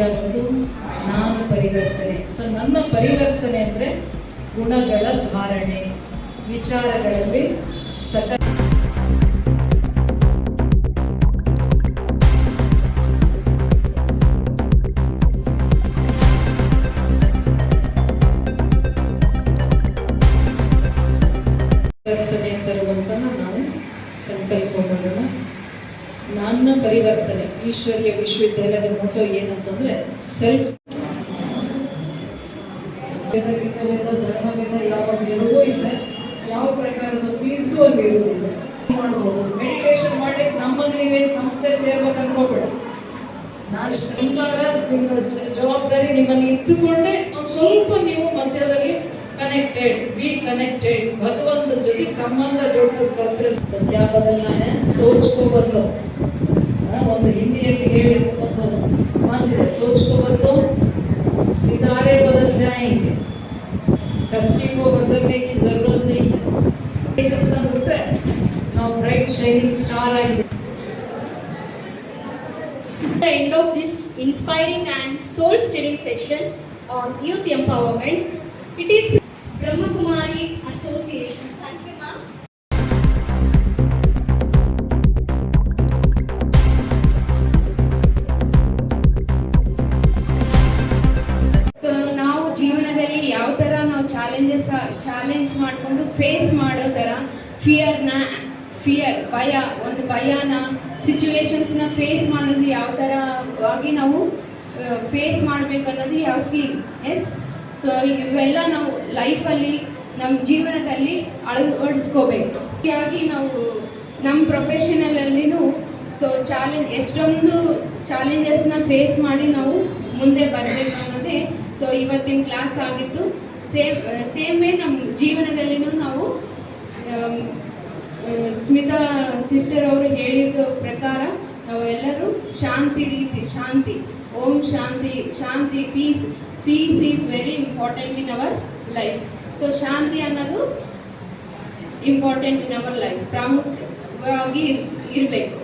ಜಗತ್ತು ನಾನು ಪರಿವರ್ತನೆ. ಸೊ ನನ್ನ ಪರಿವರ್ತನೆ ಅಂದರೆ ಗುಣಗಳ ಧಾರಣೆ ವಿಚಾರಗಳಲ್ಲಿ ಸಕ ಪರಿವರ್ತನೆ ನಾವು ಸಂಕಲ್ಪ ನನ್ನ ಪರಿವರ್ತನೆ, ಈಶ್ವರ್ಯ ವಿಶ್ವವಿದ್ಯಾಲಯದ ಮೋಟೋ ಏನಂತಂದ್ರೆ ಸೆಲ್ಫ್ ಧರ್ಮವೇದ ಯಾವ ಬೇರೆಯೂ ಇದೆ ಯಾವ ಪ್ರಕಾರದ ಫೀಸು ಅಲ್ಲಿ ಇರುವುದಿಲ್ಲ. ಮಾಡ್ಬೋದು. ಮೆಡಿಟೇಷನ್ ಮಾಡ್ಲಿಕ್ಕೆ ನಮಗೆ ನೀವೇನು ಸಂಸ್ಥೆ ಸೇರ್ಬೇಕು ಅನ್ಕೋಬೇಡ. ನಾನು ಸಂಸಾರ, ನಿಮ್ಮ ಜವಾಬ್ದಾರಿ ನಿಮ್ಮಲ್ಲಿ ಇಟ್ಟುಕೊಂಡೇ ಒಂದು ಸ್ವಲ್ಪ ನೀವು ಮಧ್ಯದಲ್ಲಿ कनेक्टेड वी कनेक्टेड भगवंत जो संबंध जोड़ कल क्या बदलना है सोच को बदलो हाँ, हिंदी मंदिर सोच को बदलो सितारे बदल जाएँगे. कष्टी को बदलने की ज़रूरत नहीं है. जस्ता बुटे ना bright shining star I The end of this inspiring and soul-stirring session on youth empowerment. It is. Challenges challenge ಮಾಡಿಕೊಂಡು ಫೇಸ್ ಮಾಡೋ ಥರ ಫಿಯರ್ನ ಫಿಯರ್ ಭಯ, ಒಂದು ಭಯನ ಸಿಚುವೇಶನ್ಸ್ನ ಫೇಸ್ ಮಾಡೋದು ಯಾವ ಥರವಾಗಿ ನಾವು ಫೇಸ್ ಮಾಡಬೇಕು ಅನ್ನೋದು ಯಾವ ಸೀನ್ ಎಸ್ ಸೊ ಇವೆಲ್ಲ ನಾವು ಲೈಫಲ್ಲಿ ನಮ್ಮ ಜೀವನದಲ್ಲಿ ಅಳವಡಿಸ್ಕೋಬೇಕು. ಹೀಗಾಗಿ ನಾವು ನಮ್ಮ ಪ್ರೊಫೆಷನಲಲ್ಲಿನೂ ಸೊ ಚಾಲೆಂಜ್ ಎಷ್ಟೊಂದು ಚಾಲೆಂಜಸ್ನ ಫೇಸ್ ಮಾಡಿ ನಾವು ಮುಂದೆ ಬರಬೇಕು ಅನ್ನೋದೇ ಸೊ ಇವತ್ತಿನ ಕ್ಲಾಸ್ ಆಗಿದ್ದು ಸೇಮ್ ಸೇಮೇ ನಮ್ಮ ಜೀವನದಲ್ಲಿನೂ ನಾವು ಸ್ಮಿತಾ ಸಿಸ್ಟರ್ ಅವರು ಹೇಳಿದ ಪ್ರಕಾರ ನಾವೆಲ್ಲರೂ ಶಾಂತಿ ರೀತಿ, ಶಾಂತಿ, ಓಂ ಶಾಂತಿ ಶಾಂತಿ, peace peace is very important in our life. So ಶಾಂತಿ ಅನ್ನೋದು ಇಂಪಾರ್ಟೆಂಟ್ ಇನ್ ಅವರ್ ಲೈಫ್. ಪ್ರಾಮುಖ್ಯವಾಗಿ ಇರಬೇಕು.